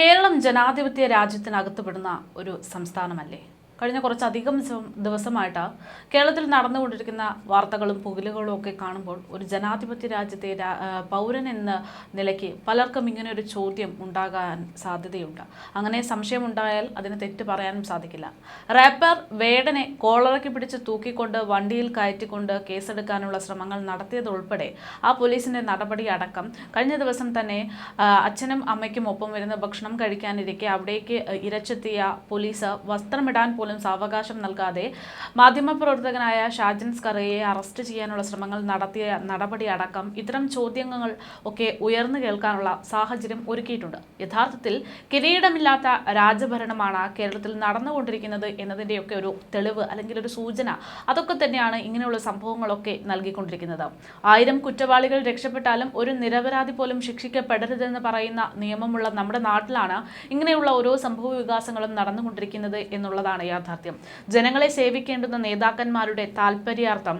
കേരളം ജനാധിപത്യ രാജ്യത്തിനകത്തുപെടുന്ന ഒരു സംസ്ഥാനമല്ലേ? കഴിഞ്ഞ കുറച്ചധികം ദിവസമായിട്ടാണ് ദിവസമായിട്ട് കേരളത്തിൽ നടന്നുകൊണ്ടിരിക്കുന്ന വാർത്തകളും പുകലുകളും ഒക്കെ കാണുമ്പോൾ ഒരു ജനാധിപത്യ രാജ്യത്തെ പൗരൻ എന്ന നിലയ്ക്ക് പലർക്കും ഇങ്ങനെ ഒരു ചോദ്യം ഉണ്ടാകാൻ സാധ്യതയുണ്ട്. അങ്ങനെ സംശയമുണ്ടായാൽ അതിന് തെറ്റ് പറയാനും സാധിക്കില്ല. റാപ്പർ വേടനെ കോളറയ്ക്ക് പിടിച്ച് തൂക്കിക്കൊണ്ട് വണ്ടിയിൽ കയറ്റിക്കൊണ്ട് കേസെടുക്കാനുള്ള ശ്രമങ്ങൾ നടത്തിയതുൾപ്പെടെ ആ പോലീസിന്റെ നടപടി അടക്കം കഴിഞ്ഞ ദിവസം തന്നെ അച്ഛനും അമ്മയ്ക്കും ഒപ്പം വരുന്ന ഭക്ഷണം കഴിക്കാനിരിക്കെ അവിടേക്ക് ഇരച്ചെത്തിയ പോലീസ് വസ്ത്രമിടാൻ പോലും സാവകാശം നൽകാതെ മാധ്യമപ്രവർത്തകനായ ഷാജൻ സ്കറയെ അറസ്റ്റ് ചെയ്യാനുള്ള ശ്രമങ്ങൾ നടത്തിയ നടപടി അടക്കം ഇത്തരം ചോദ്യങ്ങൾ ഒക്കെ ഉയർന്നു കേൾക്കാനുള്ള സാഹചര്യം ഒരുക്കിയിട്ടുണ്ട്. യഥാർത്ഥത്തിൽ കിരീടമില്ലാത്ത രാജഭരണമാണ് കേരളത്തിൽ നടന്നുകൊണ്ടിരിക്കുന്നത് എന്നതിന്റെയൊക്കെ ഒരു തെളിവ് അല്ലെങ്കിൽ ഒരു സൂചന. അതൊക്കെ തന്നെയാണ് ഇങ്ങനെയുള്ള സംഭവങ്ങളൊക്കെ നൽകിക്കൊണ്ടിരിക്കുന്നത്. ആയിരം കുറ്റവാളികൾ രക്ഷപ്പെട്ടാലും ഒരു നിരപരാധി പോലും ശിക്ഷിക്കപ്പെടരുതെന്ന് പറയുന്ന നിയമമുള്ള നമ്മുടെ നാട്ടിലാണ് ഇങ്ങനെയുള്ള ഓരോ സംഭവ വികാസങ്ങളും നടന്നുകൊണ്ടിരിക്കുന്നത് എന്നുള്ളതാണ് യാഥാർത്ഥ്യം ജനങ്ങളെ സേവിക്കേണ്ടുന്ന നേതാക്കന്മാരുടെ താല്പര്യാർത്ഥം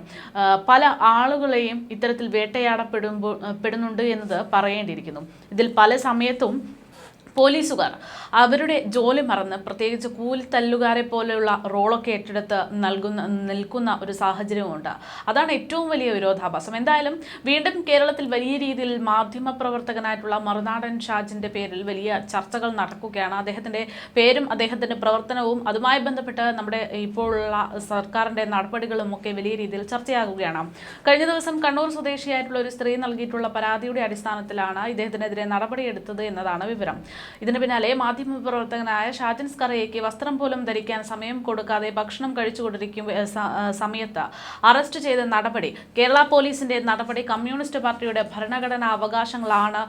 പല ആളുകളെയും ഇത്തരത്തിൽ വേട്ടയാടപ്പെടുമ്പോൾ പെടുന്നുണ്ട് എന്നത് പറയേണ്ടിയിരിക്കുന്നു. ഇതിൽ പല സമയത്തും പോലീസുകാർ. അവരുടെ ജോലി മറന്ന് പ്രത്യേകിച്ച് കൂലിത്തല്ലുകാരെ പോലെയുള്ള റോളൊക്കെ ഏറ്റെടുത്ത് നൽകുന്ന നിൽക്കുന്ന ഒരു സാഹചര്യമുണ്ട് അതാണ് ഏറ്റവും വലിയ വിരോധാഭാസം. എന്തായാലും വീണ്ടും കേരളത്തിൽ വലിയ രീതിയിൽ മാധ്യമപ്രവർത്തകനായിട്ടുള്ള മറുനാടൻ ഷാജിന്റെ പേരിൽ വലിയ ചർച്ചകൾ നടക്കുകയാണ്. അദ്ദേഹത്തിന്റെ പേരും അദ്ദേഹത്തിന്റെ പ്രവർത്തനവും അതുമായി ബന്ധപ്പെട്ട് നമ്മുടെ ഇപ്പോഴുള്ള സർക്കാരിന്റെ നടപടികളും ഒക്കെ വലിയ രീതിയിൽ ചർച്ചയാകുകയാണ്. കഴിഞ്ഞ ദിവസം കണ്ണൂർ സ്വദേശിയായിട്ടുള്ള ഒരു സ്ത്രീ നൽകിയിട്ടുള്ള പരാതിയുടെ അടിസ്ഥാനത്തിലാണ് ഇദ്ദേഹത്തിനെതിരെ നടപടിയെടുത്തത് എന്നതാണ് വിവരം. ഇതിന് പിന്നാലെ മാധ്യമപ്രവർത്തകനായ ഷാജിൻ സ്കറയ്ക്ക് വസ്ത്രം പോലും ധരിക്കാൻ സമയം കൊടുക്കാതെ ഭക്ഷണം കഴിച്ചുകൊണ്ടിരിക്കും സമയത്ത് അറസ്റ്റ് ചെയ്ത നടപടി. കേരള പോലീസിന്റെ നടപടി കമ്മ്യൂണിസ്റ്റ് പാർട്ടിയുടെ ഭരണഘടനാ അവകാശങ്ങളാണ്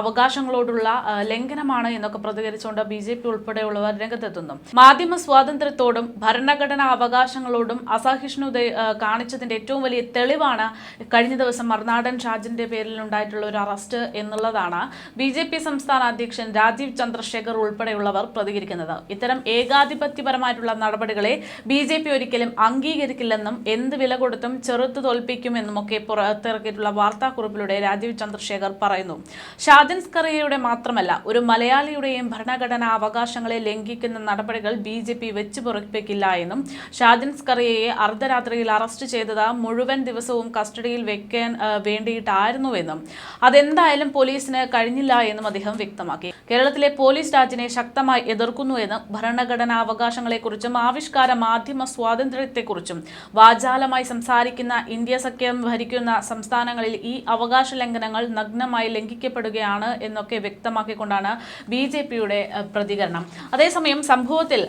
അവകാശങ്ങളോടുള്ള ലംഘനമാണ് എന്നൊക്കെ പ്രതികരിച്ചുകൊണ്ട് ബി ജെ പി ഉൾപ്പെടെയുള്ളവർ രംഗത്തെത്തുന്നു. മാധ്യമ സ്വാതന്ത്ര്യത്തോടും ഭരണഘടനാ അവകാശങ്ങളോടും അസഹിഷ്ണുത കാണിച്ചതിന്റെ ഏറ്റവും വലിയ തെളിവാണ് കഴിഞ്ഞ ദിവസം മറുനാടൻ ഷാജിന്റെ പേരിൽ ഉണ്ടായിട്ടുള്ള ഒരു അറസ്റ്റ് എന്നുള്ളതാണ്. ബി സംസ്ഥാന അധ്യക്ഷൻ രാജീവ് ചന്ദ്രശേഖർ ഉൾപ്പെടെയുള്ളവർ പ്രതികരിക്കുന്നത്. ഇത്തരം ഏകാധിപത്യപരമായിട്ടുള്ള നടപടികളെ ബി ജെ പി ഒരിക്കലും അംഗീകരിക്കില്ലെന്നും എന്ത് വില കൊടുത്തും ചെറുത്തു തോൽപ്പിക്കുമെന്നും ഒക്കെ പുറത്തിറക്കിയിട്ടുള്ള വാർത്താക്കുറിപ്പിലൂടെ രാജീവ് ചന്ദ്രശേഖർ പറയുന്നു. ഷാജൻ സ്കറിയയുടെ മാത്രമല്ല ഒരു മലയാളിയുടെയും ഭരണഘടനാ അവകാശങ്ങളെ ലംഘിക്കുന്ന നടപടികൾ ബി ജെ പി വെച്ച് പുറപ്പിക്കില്ല എന്നും ഷാജൻ സ്കറിയയെ അർദ്ധരാത്രിയിൽ അറസ്റ്റ് ചെയ്തത് മുഴുവൻ ദിവസവും കസ്റ്റഡിയിൽ വെക്കാൻ വേണ്ടിയിട്ടായിരുന്നു വേണ്ടിയിട്ടായിരുന്നുവെന്നും അതെന്തായാലും പോലീസിന് കഴിഞ്ഞില്ല എന്നും അദ്ദേഹം വ്യക്തമാക്കി. കേരളത്തിലെ പോലീസ് രാജിനെ ശക്തമായി എതിർക്കുന്നുവെന്നും ഭരണഘടനാ അവകാശങ്ങളെക്കുറിച്ചും ആവിഷ്കാര മാധ്യമ സ്വാതന്ത്ര്യത്തെക്കുറിച്ചും വാചാലമായി സംസാരിക്കുന്ന ഇന്ത്യ സഖ്യം ഭരിക്കുന്ന സംസ്ഥാനങ്ങളിൽ ഈ അവകാശ ലംഘനങ്ങൾ നഗ്നമായി ലംഘിക്കപ്പെടുകയാണ് എന്നൊക്കെ വ്യക്തമാക്കിക്കൊണ്ടാണ് ബി ജെ പിയുടെ പ്രതികരണം. അതേസമയം സംഭവത്തിൽ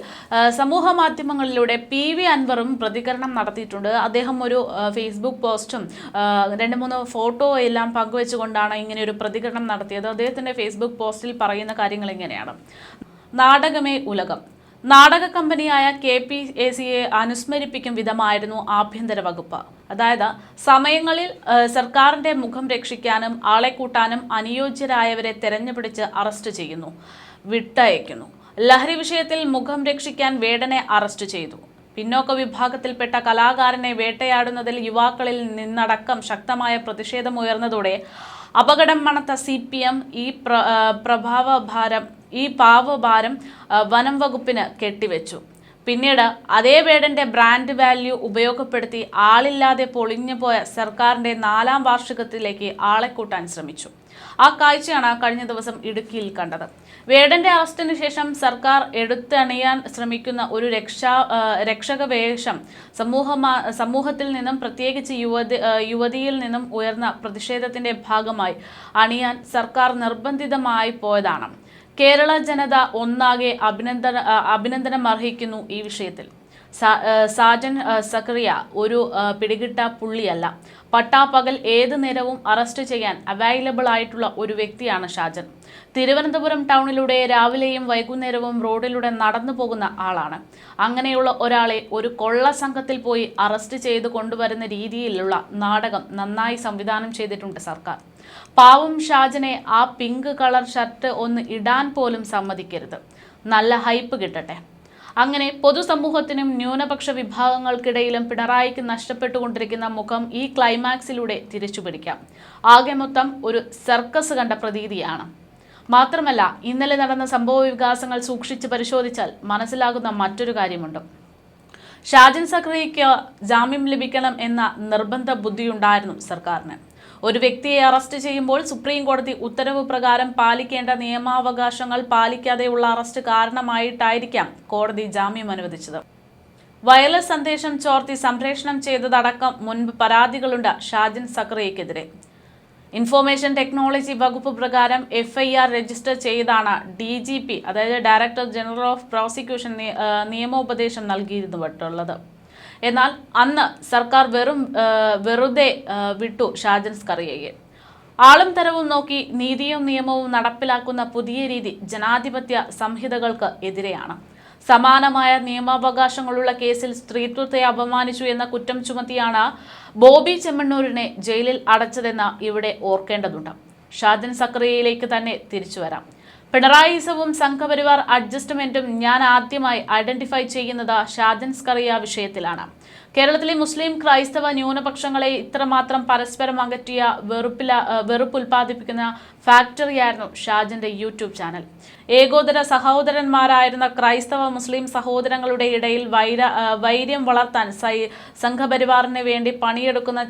സമൂഹ മാധ്യമങ്ങളിലൂടെ പി വി അൻവറും പ്രതികരണം നടത്തിയിട്ടുണ്ട്. അദ്ദേഹം ഒരു ഫേസ്ബുക്ക് പോസ്റ്റും രണ്ട് മൂന്ന് ഫോട്ടോ എല്ലാം പങ്കുവെച്ചുകൊണ്ടാണ് ഇങ്ങനെ ഒരു പ്രതികരണം നടത്തിയത്. അദ്ദേഹത്തിന്റെ ഫേസ്ബുക്ക് പോസ്റ്റിൽ പറയുന്ന കാര്യങ്ങൾ ഇങ്ങനെയാണ്. നാടകമേ ഉലകം. നാടക കമ്പനിയായ കെ പി എ സിയെ അനുസ്മരിപ്പിക്കും വിധമായിരുന്നു ആഭ്യന്തര വകുപ്പ്. അതായത് സമയങ്ങളിൽ സർക്കാരിന്റെ മുഖം രക്ഷിക്കാനും ആളെ കൂട്ടാനും അനുയോജ്യരായവരെ തെരഞ്ഞുപിടിച്ച് അറസ്റ്റ് ചെയ്യുന്നു വിട്ടയക്കുന്നു. ലഹരി വിഷയത്തിൽ മുഖം രക്ഷിക്കാൻ വേടനെ അറസ്റ്റ് ചെയ്തു. പിന്നോക്ക വിഭാഗത്തിൽപ്പെട്ട കലാകാരനെ വേട്ടയാടുന്നതിൽ യുവാക്കളിൽ നിന്നടക്കം ശക്തമായ പ്രതിഷേധമുയർന്നതോടെ അപകടം മണത്ത സി പി എം ഈ പ്ര പ്രഭാവഭാരം ഈ പാവഭാരം വനം വകുപ്പിന് കെട്ടിവെച്ചു. പിന്നീട് അതേ വേടന്റെ ബ്രാൻഡ് വാല്യൂ ഉപയോഗപ്പെടുത്തി ആളില്ലാതെ പൊളിഞ്ഞുപോയ സർക്കാരിന്റെ നാലാം വാർഷികത്തിലേക്ക് ആളെ കൂട്ടാൻ ശ്രമിച്ചു. ആ കാഴ്ചയാണ് കഴിഞ്ഞ ദിവസം ഇടുക്കിയിൽ കണ്ടത്. വേടന്റെ അറസ്റ്റിന് ശേഷം സർക്കാർ എടുത്തണിയാൻ ശ്രമിക്കുന്ന ഒരു രക്ഷാ രക്ഷക വേഷം സമൂഹ സമൂഹത്തിൽ നിന്നും പ്രത്യേകിച്ച് യുവതി യുവതിയിൽ നിന്നും ഉയർന്ന പ്രതിഷേധത്തിന്റെ ഭാഗമായി അണിയാൻ സർക്കാർ നിർബന്ധിതമായി പോയതാണ്. കേരള ജനത ഒന്നാകെ അഭിനന്ദന അഭിനന്ദനം അർഹിക്കുന്നു ഈ വിഷയത്തിൽ. സാജൻ സക്കറിയ ഒരു പിടികിട്ട പുള്ളിയല്ല. പട്ടാപ്പകൽ ഏത് നേരവും അറസ്റ്റ് ചെയ്യാൻ അവൈലബിൾ ആയിട്ടുള്ള ഒരു വ്യക്തിയാണ് ഷാജൻ. തിരുവനന്തപുരം ടൗണിലൂടെ രാവിലെയും വൈകുന്നേരവും റോഡിലൂടെ നടന്നു പോകുന്ന ആളാണ്. അങ്ങനെയുള്ള ഒരാളെ ഒരു കൊള്ള സംഘത്തിൽ പോയി അറസ്റ്റ് ചെയ്ത് കൊണ്ടുവരുന്ന രീതിയിലുള്ള നാടകം നന്നായി സംവിധാനം ചെയ്തിട്ടുണ്ട് സർക്കാർ. പാവം ഷാജനെ ആ പിങ്ക് കളർ ഷർട്ട് ഒന്ന് ഇടാൻ പോലും സമ്മതിക്കരുത്. നല്ല ഹൈപ്പ് കിട്ടട്ടെ. അങ്ങനെ പൊതുസമൂഹത്തിനും ന്യൂനപക്ഷ വിഭാഗങ്ങൾക്കിടയിലും പിണറായിക്ക് നഷ്ടപ്പെട്ടുകൊണ്ടിരിക്കുന്ന മുഖം ഈ ക്ലൈമാക്സിലൂടെ തിരിച്ചുപിടിക്കാം. ആകെ മൊത്തം ഒരു സർക്കസ് കണ്ട പ്രതീതിയാണ്. മാത്രമല്ല ഇന്നലെ നടന്ന സംഭവ വികാസങ്ങൾ സൂക്ഷിച്ച് പരിശോധിച്ചാൽ മനസ്സിലാകുന്ന മറ്റൊരു കാര്യമുണ്ട്. ഷാജിൻ സക്രിയയ്ക്ക് ജാമ്യം ലഭിക്കണം എന്ന നിർബന്ധ ബുദ്ധിയുണ്ടായിരുന്നു സർക്കാരിന്. ഒരു വ്യക്തിയെ അറസ്റ്റ് ചെയ്യുമ്പോൾ സുപ്രീം കോടതി ഉത്തരവ് പ്രകാരം പാലിക്കേണ്ട നിയമാവകാശങ്ങൾ പാലിക്കാതെയുള്ള അറസ്റ്റ് കാരണമായിട്ടായിരിക്കാം കോടതി ജാമ്യം അനുവദിച്ചത്. വയർലെസ് സന്ദേശം ചോർത്തി സംപ്രേഷണം ചെയ്തതടക്കം മുൻപ് പരാതികളുണ്ട് ഷാജിൻ സക്രിയയ്ക്കെതിരെ. ഇൻഫോർമേഷൻ ടെക്നോളജി വകുപ്പ് പ്രകാരം എഫ് ഐ ആർ രജിസ്റ്റർ ചെയ്താണ് ഡി ജി പി അതായത് ഡയറക്ടർ ജനറൽ ഓഫ് പ്രോസിക്യൂഷൻ നിയമോപദേശം നൽകിയിരുന്നുവട്ടുള്ളത്. എന്നാൽ അന്ന് സർക്കാർ വെറും വെറുതെ വിട്ടു ഷാജൻ സ്കറിയയെ ആളും തരവും നോക്കി നീതിയും നിയമവും നടപ്പിലാക്കുന്ന പുതിയ രീതി ജനാധിപത്യ സംഹിതകൾക്ക് എതിരെയാണ്. സമാനമായ നിയമാവകാശങ്ങളുള്ള കേസിൽ സ്ത്രീത്വത്തെ അപമാനിച്ചു എന്ന കുറ്റം ചുമത്തിയാണ് ബോബി ചെമ്മണ്ണൂരിനെ ജയിലിൽ അടച്ചതെന്ന് ഇവിടെ ഓർക്കേണ്ടതുണ്ട്. ഷാജൻ സക്രിയയിലേക്ക് തന്നെ തിരിച്ചു വരാം. പിണറായിസവും സംഘപരിവാർ അഡ്ജസ്റ്റ്മെന്റും ഞാൻ ആദ്യമായി ഐഡന്റിഫൈ ചെയ്യുന്നത് ഷാജൻ സ്കറിയ വിഷയത്തിലാണ്. കേരളത്തിലെ മുസ്ലിം ക്രൈസ്തവ ന്യൂനപക്ഷങ്ങളെ ഇത്രമാത്രം പരസ്പരം അകറ്റിയ വെറുപ്പില വെറുപ്പ് ഉൽപ്പാദിപ്പിക്കുന്ന ഫാക്ടറിയായിരുന്നു ഷാജിന്റെ യൂട്യൂബ് ചാനൽ. ഏകോദര സഹോദരന്മാരായിരുന്ന ക്രൈസ്തവ മുസ്ലിം സഹോദരങ്ങളുടെ ഇടയിൽ വൈര വൈര്യം വളർത്താൻ സൈ സംഘപരിവാറിന് വേണ്ടി പണിയെടുക്കുന്ന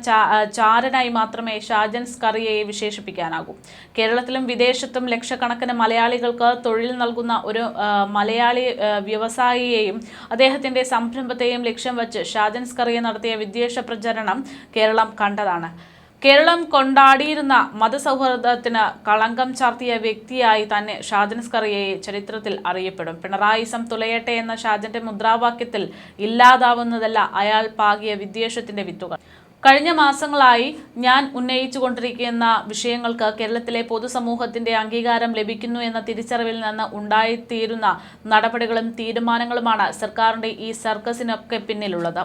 ചാരനായി മാത്രമേ ഷാജൻ സ്കറിയയെ വിശേഷിപ്പിക്കാനാകൂ. കേരളത്തിലും വിദേശത്തും ലക്ഷക്കണക്കിന് മലയാളികൾക്ക് തൊഴിൽ നൽകുന്ന ഒരു മലയാളി വ്യവസായിയെയും അദ്ദേഹത്തിന്റെ സംരംഭത്തെയും ലക്ഷ്യം വച്ച് ഷാജൻ സ്കറിയ നടത്തിയ വിദ്വേഷ പ്രചരണം കേരളം കണ്ടതാണ്. കേരളം കൊണ്ടാടിയിരുന്ന മതസൗഹൃദത്തിന് കളങ്കം ചാർത്തിയ വ്യക്തിയായി തന്നെ ഷാജൻസ്കറിയെ ചരിത്രത്തിൽ അറിയപ്പെടും. പിണറായിസം തുലയട്ടെ എന്ന ഷാജന്റെ മുദ്രാവാക്യത്തിൽ ഇല്ലാതാവുന്നതല്ല അയാൾ പാകിയ വിദ്വേഷത്തിന്റെ വിത്തുകൾ. കഴിഞ്ഞ മാസങ്ങളായി ഞാൻ ഉന്നയിച്ചുകൊണ്ടിരിക്കുന്ന വിഷയങ്ങൾക്ക് കേരളത്തിലെ പൊതുസമൂഹത്തിന്റെ അംഗീകാരം ലഭിക്കുന്നു എന്ന തിരിച്ചറിവിൽ നിന്ന് ഉണ്ടായിത്തീരുന്ന നടപടികളും തീരുമാനങ്ങളുമാണ് സർക്കാരിന്റെ ഈ സർക്കസിനൊക്കെ പിന്നിലുള്ളത്.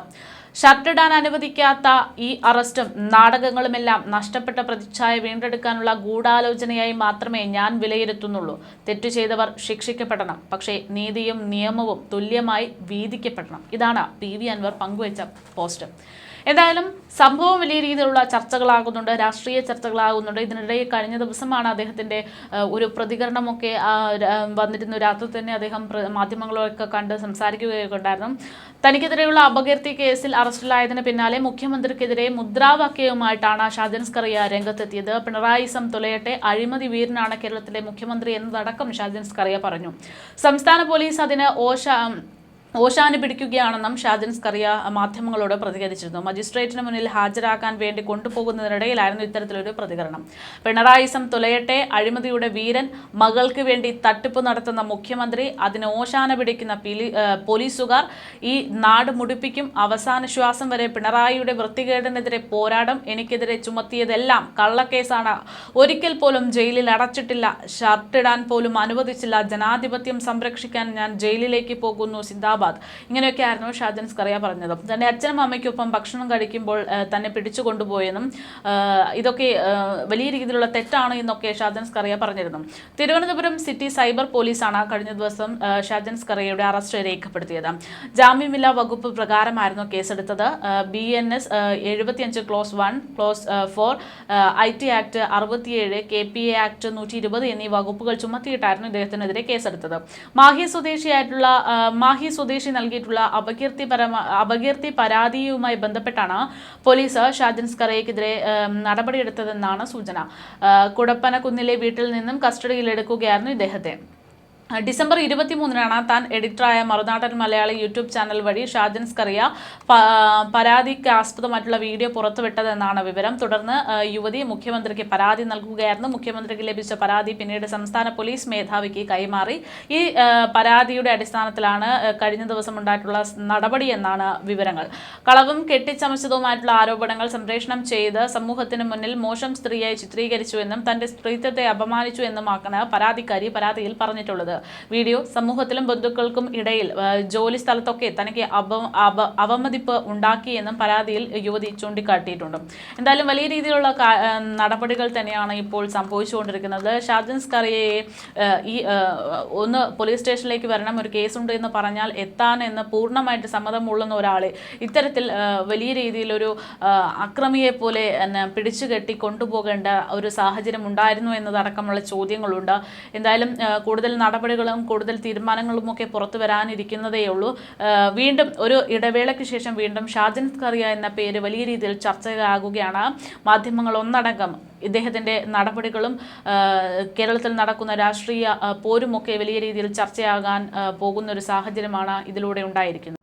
ഷർട്ടിടാൻ അനുവദിക്കാത്ത ഈ അറസ്റ്റും നാടകങ്ങളുമെല്ലാം നഷ്ടപ്പെട്ട പ്രതിച്ഛായ വീണ്ടെടുക്കാനുള്ള ഗൂഢാലോചനയായി മാത്രമേ ഞാൻ വിലയിരുത്തുന്നുള്ളൂ. തെറ്റു ചെയ്തവർ ശിക്ഷിക്കപ്പെടണം. പക്ഷേ നീതിയും നിയമവും തുല്യമായി വീതിക്കപ്പെടണം. ഇതാണ് പി വി അൻവർ പങ്കുവച്ച പോസ്റ്റ്. എന്തായാലും സംഭവം വലിയ രീതിയിലുള്ള ചർച്ചകളാകുന്നുണ്ട് രാഷ്ട്രീയ ചർച്ചകളാകുന്നുണ്ട്. ഇതിനിടെ കഴിഞ്ഞ ദിവസമാണ് അദ്ദേഹത്തിന്റെ ഒരു പ്രതികരണമൊക്കെ വന്നിരുന്നു. രാത്രി തന്നെ അദ്ദേഹം മാധ്യമങ്ങളൊക്കെ കണ്ട് സംസാരിക്കുകയൊക്കെ ഉണ്ടായിരുന്നു. തനിക്കെതിരെയുള്ള അപകീർത്തി കേസിൽ അറസ്റ്റിലായതിന് പിന്നാലെ മുഖ്യമന്ത്രിക്കെതിരെ മുദ്രാവാക്യവുമായിട്ടാണ് ഷാജൻ സ്കറിയ രംഗത്തെത്തിയത്. പിണറായിസം തുലയട്ടെ അഴിമതി വീരനാണ് കേരളത്തിലെ മുഖ്യമന്ത്രി എന്നതടക്കം ഷാജൻ സ്കറിയ പറഞ്ഞു. സംസ്ഥാന പോലീസ് അതിന് ഓശ ഓശാന് പിടിക്കുകയാണെന്നും ഷാജൻ സ്കറിയ മാധ്യമങ്ങളോട് പ്രതികരിച്ചിരുന്നു മജിസ്ട്രേറ്റിന് മുന്നിൽ ഹാജരാക്കാൻ വേണ്ടി കൊണ്ടുപോകുന്നതിനിടയിലായിരുന്നു ഇത്തരത്തിലൊരു പ്രതികരണം. പിണറായിസം തുലയട്ടെ അഴിമതിയുടെ വീരൻ മകൾക്ക് വേണ്ടി തട്ടിപ്പ് നടത്തുന്ന മുഖ്യമന്ത്രി അതിന് ഓശാന പിടിക്കുന്ന പിലി- പോലീസുകാർ ഈ നാട് മുടിപ്പിക്കും. അവസാന ശ്വാസം വരെ പിണറായിയുടെ വൃത്തികേടിനെതിരെ പോരാടും എനിക്കെതിരെ ചുമത്തിയതെല്ലാം കള്ളക്കേസാണ്. ഒരിക്കൽ പോലും ജയിലിൽ അടച്ചിട്ടില്ല. ഷർട്ടിടാൻ പോലും അനുവദിച്ചില്ല. ജനാധിപത്യം സംരക്ഷിക്കാൻ ഞാൻ ജയിലിലേക്ക് പോകുന്നു. സിന്ദാബാദ് ഇങ്ങനെയൊക്കെയായിരുന്നു ഷാജൻ സ്കറിയ പറഞ്ഞത്. തന്റെ അച്ഛനും അമ്മയ്ക്കൊപ്പം ഭക്ഷണം കഴിക്കുമ്പോൾ തന്നെ പിടിച്ചു കൊണ്ടുപോയെന്നും ഇതൊക്കെ വലിയ രീതിയിലുള്ള തെറ്റാണ് എന്നൊക്കെ ഷാജൻ സ്കറിയ പറഞ്ഞിരുന്നു. തിരുവനന്തപുരം സിറ്റി സൈബർ പോലീസാണ് കഴിഞ്ഞ ദിവസം ഷാജൻ സ്കറിയയുടെ അറസ്റ്റ് രേഖപ്പെടുത്തിയത്. ജാമ്യമില്ലാ വകുപ്പ് പ്രകാരമായിരുന്നു കേസെടുത്തത്. ബി എൻ എസ് എഴുപത്തിയഞ്ച് clause one clause four I T act അറുപത്തിയേഴ് കെ പി എ ആക്ട് നൂറ്റി ഇരുപത് എന്നീ വകുപ്പുകൾ ചുമത്തിയിട്ടായിരുന്നു ഇദ്ദേഹത്തിനെതിരെ കേസെടുത്തത്. മാഹി സ്വദേശിയായിട്ടുള്ള മാഹി സ്വദേശി നൽകിയിട്ടുള്ള അപകീർത്തി അപകീർത്തി പരാതിയുമായി ബന്ധപ്പെട്ടാണ് പോലീസ് ഷാജൻ സ്കറയ്ക്കെതിരെ നടപടിയെടുത്തതെന്നാണ് സൂചന. കുടപ്പനക്കുന്നിലെ വീട്ടിൽ നിന്നും കസ്റ്റഡിയിലെടുക്കുകയായിരുന്നു ഇദ്ദേഹത്തെ. ഡിസംബർ ഇരുപത്തി മൂന്നിനാണ് താൻ എഡിറ്ററായ മറുനാടൻ മലയാളി യൂട്യൂബ് ചാനൽ വഴി ഷാജൻ സ്കറിയ പ- പരാതിക്ക് ആസ്പദമായിട്ടുള്ള വീഡിയോ പുറത്തുവിട്ടതെന്നാണ് വിവരം. തുടർന്ന് യുവതി മുഖ്യമന്ത്രിക്ക് പരാതി നൽകുകയായിരുന്നു. മുഖ്യമന്ത്രിക്ക് ലഭിച്ച പരാതി പിന്നീട് സംസ്ഥാന പോലീസ് മേധാവിക്ക് കൈമാറി. ഈ പരാതിയുടെ അടിസ്ഥാനത്തിലാണ് കഴിഞ്ഞ ദിവസം ഉണ്ടായിട്ടുള്ള നടപടിയെന്നാണ് വിവരങ്ങൾ. കളവും കെട്ടിച്ചമച്ചതുമായിട്ടുള്ള ആരോപണങ്ങൾ സംപ്രേഷണം ചെയ്ത് സമൂഹത്തിന് മുന്നിൽ മോശം സ്ത്രീയായി ചിത്രീകരിച്ചുവെന്നും തന്റെ സ്ത്രീത്വത്തെ അപമാനിച്ചു എന്നുമാക്കാണ് പരാതിക്കാരി പരാതിയിൽ പറഞ്ഞിട്ടുള്ളത്. വീഡിയോ സമൂഹത്തിലും ബന്ധുക്കൾക്കും ഇടയിൽ ജോലി സ്ഥലത്തൊക്കെ തനിക്ക് അപ അവമതിപ്പ് ഉണ്ടാക്കിയെന്നും പരാതിയിൽ യുവതി ചൂണ്ടിക്കാട്ടിയിട്ടുണ്ട്. എന്തായാലും വലിയ രീതിയിലുള്ള നടപടികൾ തന്നെയാണ് ഇപ്പോൾ സംഭവിച്ചുകൊണ്ടിരിക്കുന്നത്. ഷാജൻ സ്കറിയയെ ഈ ഒന്ന് പോലീസ് സ്റ്റേഷനിലേക്ക് വരണം ഒരു കേസുണ്ട് എന്ന് പറഞ്ഞാൽ എത്താൻ എന്ന് പൂർണമായിട്ട് സമ്മതമുള്ളുന്ന ഒരാളെ ഇത്തരത്തിൽ വലിയ രീതിയിലൊരു അക്രമിയെ പോലെ പിടിച്ചു കെട്ടി കൊണ്ടുപോകേണ്ട ഒരു സാഹചര്യം ഉണ്ടായിരുന്നു എന്നതടക്കമുള്ള ചോദ്യങ്ങളുണ്ട്. എന്തായാലും കൂടുതൽ കൂടുതൽ നടപടികളും കൂടുതൽ തീരുമാനങ്ങളും ഒക്കെ പുറത്തു വരാനിരിക്കുന്നതേ ഉള്ളൂ. വീണ്ടും ഒരു ഇടവേളയ്ക്ക് ശേഷം വീണ്ടും ഷാജൻ കറിയ എന്ന പേര് വലിയ രീതിയിൽ ചർച്ചയാകുകയാണ്. മാധ്യമങ്ങൾ ഒന്നടങ്കം ഇദ്ദേഹത്തിന്റെ നടപടികളും കേരളത്തിൽ നടക്കുന്ന രാഷ്ട്രീയ പോരുമൊക്കെ വലിയ രീതിയിൽ ചർച്ചയാകാൻ പോകുന്ന ഒരു സാഹചര്യമാണ് ഇതിലൂടെ ഉണ്ടായിരിക്കുന്നത്.